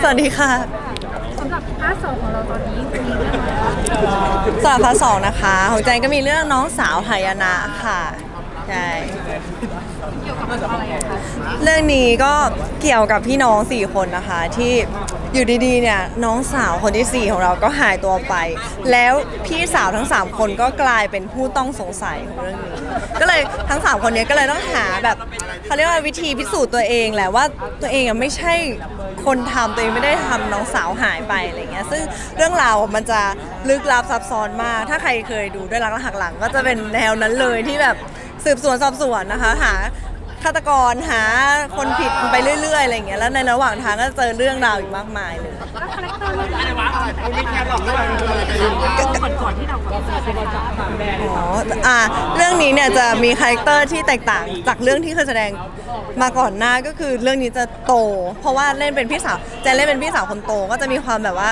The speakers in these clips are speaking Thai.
สวัสดีค่ะสำหรับพาร์ทสองของเราตอนนี้มีเรื่องอะไรบ้างสำหรับพาร์ทสองนะคะ ของใจนก็มีเรื่องน้องสาวหายนะค่ะใช่เกี่ยวกับอะไรอะคะ เรื่องนี้ก็เกี่ยวกับพี่น้องสี่คนนะคะที่ อยู่ดีๆเนี่ยน้องสาวคนที่สี่ของเราก็หายตัวไป แล้วพี่สาวทั้งสามคนก็กลายเป็นผู้ต้องสงสัยของเรื่องนี้ ก็เลยทั้งสามคนเนี้ยก็เลยต้องหาแบบเขาเรียกว่าวิธีพิสูจน์ตัวเองแหละว่าตัวเองอะไม่ใช่คนทำตัวเองไม่ได้ทำน้องสาวหายไปอะไรเงี้ยซึ่งเรื่องราวมันจะลึกลับซับซ้อนมาก ถ้าใครเคยดูด้วยรักและหักหลังก็จะเป็นแนวนั้นเลยที่แบบสืบสวนสอบสวนนะคะหา ฆาตกรหาคนผิดไปเรื่อยๆอะไรเงี้ยแล้วในระหว่างทางก็เจอเรื่องราวอีกมากมายเลย แล้วคาแรคเตอร์เรื่องนี้ก่อนก่อนที่เราแบบจะเป็นแบบอ๋ออ่าเรื่องนี้เนี่ยจะมีคาแรคเตอร์ที่แตกต่างจากเรื่องที่เคยแสดงมาก่อนหน้าก็คือเรื่องนี้จะโต เพราะว่าเล่นเป็นพี่สาวแจะเล่นเป็นพี่สาวคนโตก็จะมีความแบบว่า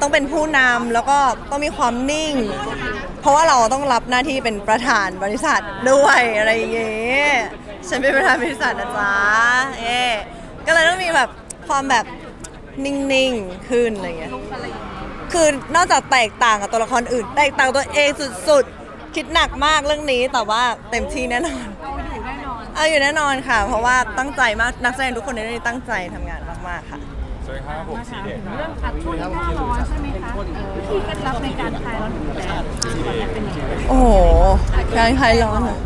ต้องเป็นผู้นำแล้วก็ต้องมีความนิ่ง เพราะว่าเราต้องรับหน้าที่เป็นประธานบริษัทด้วยอะไรอย่างเงี้ย ฉันเป็นประธานบริษัทนะจ๊ะเอ๊ก็เลยต้องมีแบบความแบบนิ่งๆขึ้นอะไรอย่างเงี้ย คือนอกจากแตกต่างกับตัวละครอื่น แตกต่างตัวเองสุดๆ คิดหนักมากเรื่องนี้แต่ว่าเต็มที่แน่นอนเราอยู่แน่นอน เอาอยู่แน่นอนค่ะ เพราะว่าตั้งใจมากนักแสดงทุกคนในเรื่องนี้ตั้งใจทำงานมากๆค่ะ สวัสดีครับผมซีเดชเรื่องอัดช่วงหน้าร้อนใช่ไหมคะวิธีเคล็ดลับในการคลายร้อนของแต่ละเป็นยังไงโอ้โหการคลายร้อนเหรอ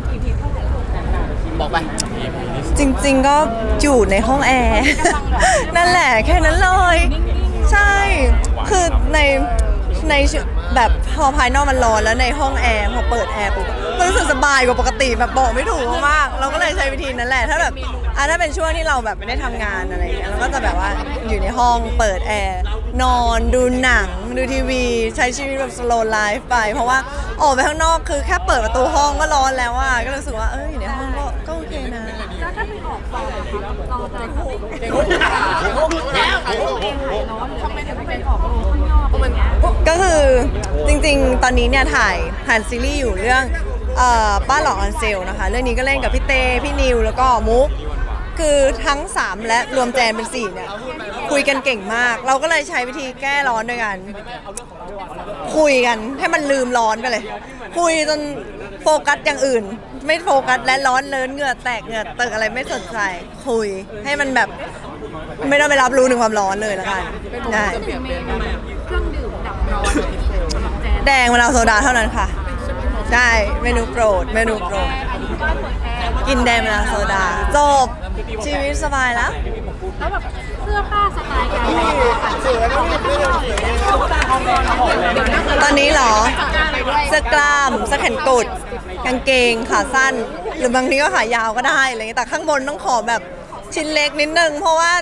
บอกไปจริงๆก็อยู่ในห้องแอร์ นั่นแหละแค่นั้นเลย ใช่ คือในในชุแบบพอภายนอกมันร้อนแล้วในห้องแอร์พอเปิดแอร์ปุ๊บมันรู้สึกสบายกว่าปกติแบบบอกไม่ถูกมากๆเราก็เลยใช้วิธีนั้นแหละ ถ้าแบบอะถ้าเป็นช่วงที่เราแบบไม่ได้ทำงานอะไรอย่างเงี้ยเราก็จะแบบว่าอยู่ในห้องเปิดแอร์นอนดูหนังดูทีวี ใช้ชีวิตแบบ slow life ไป เพราะว่าออกไปข้างนอกคือแค่เปิดประตูห้องก็ร้อนแล้วอะก็รู้สึกว่าเอออยู่ในห้องก็ก็โอเคนะ แล้วถ้าไปออกกองอะคะเราจะดูแลตัวเองหายร้อนหรืออะไรจะไปออกโรงข้างนอกอะไรเงี้ยก็คือจริงๆ ตอนนี้เนี่ยถ่ายถ่ายซีรีส์อยู่เรื่องเอ่อป้าหลอกออนเซลนะคะ เรื่องนี้ก็เล่นกับพี่เต้พี่นิวแล้วก็มุก คือทั้ง 3 และรวมแจนเป็น4เนี่ยคุยกันเก่งมาก เราก็เลยใช้วิธีแก้ร้อนด้วยกัน คุยกันให้มันลืมร้อนไปเลย คุยจนโฟกัสอย่างอื่น ไม่โฟกัสและร้อนเลินเหงื่อแตกเหงื่อเติกอะไรไม่สนใจคุย ให้มันแบบไม่ต้องไปรับรู้ถึงความร้อนเลยละกันได้เมนูเครื่องดื่มดับร้อนสำหรับแจนแดงมะนาวโซดาเท่านั้นค่ะได้เมนูโปรด เมนูโปรดอันนี้บ้านเปิดแอร์กินแดงมะนาวโซดาจบ ชีวิตสบายแล้ว แล้วแบบเสื้อผ้าสไตล์การแต่งตัวอาจจะออกไปข้างนอกหรือตอนนี้เหรอเสื้อกล้ามเสื้อแขนกุดกางเกงขาสั้น หรือบางทีก็ขายาวก็ได้อะไรเงี้ยแต่ข้างบนต้องขอแบบชิ้นเล็กนิดนึงเพราะว่า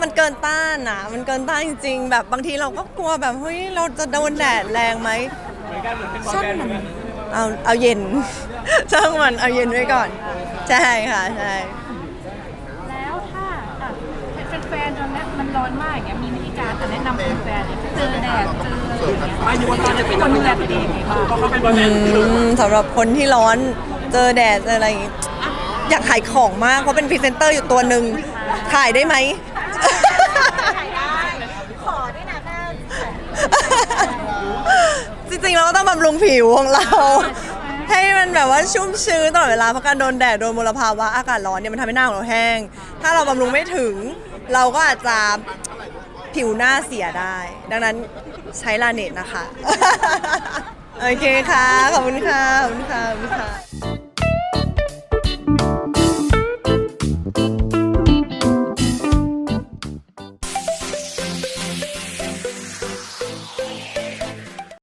มันเกินต้านนะมันเกินต้านจริงๆ แบบบางทีเราก็กลัวแบบเฮ้ยเราจะโดนแดดแรงไหมช่างมันเอาเอาเย็น ช่างมันเอาเย็นไว้ก่อน ใช่ค่ะใช่ แล้วถ้าอะเป็นแฟนๆต อนนี้มันร้อนมากอย่างเงี้ยมีวิธีการจะแนะนำแฟนๆเนี่ยเจอแดดเจออะไรอย่างเงี้ยควรดูแลตัวเองยังไงบ้างอืมสำหรับคนที่ร้อนเจอแดดเจออะไรอย่างงี้อยากขายของมากเพราะเป็นพรีเซนเตอร์อยู่ตัวหนึ่งขายได้ไหมจริงๆเราก็ต้องบำรุงผิวของเรา ให้มันแบบว่าชุ่มชื้นตลอดเวลาเพราะการโดนแดดโดนมลภาวะอากาศร้อนเนี่ยมันทำให้หน้าของเราแห้ง ถ้าเราบำรุงไม่ถึง เราก็อาจจะผิวหน้าเสียได้ ดังนั้นใช้ลาเนตนะคะ โอเคค่ะ ขอบคุณค่ะ ขอบคุณค่ะขอบคุณค่ะ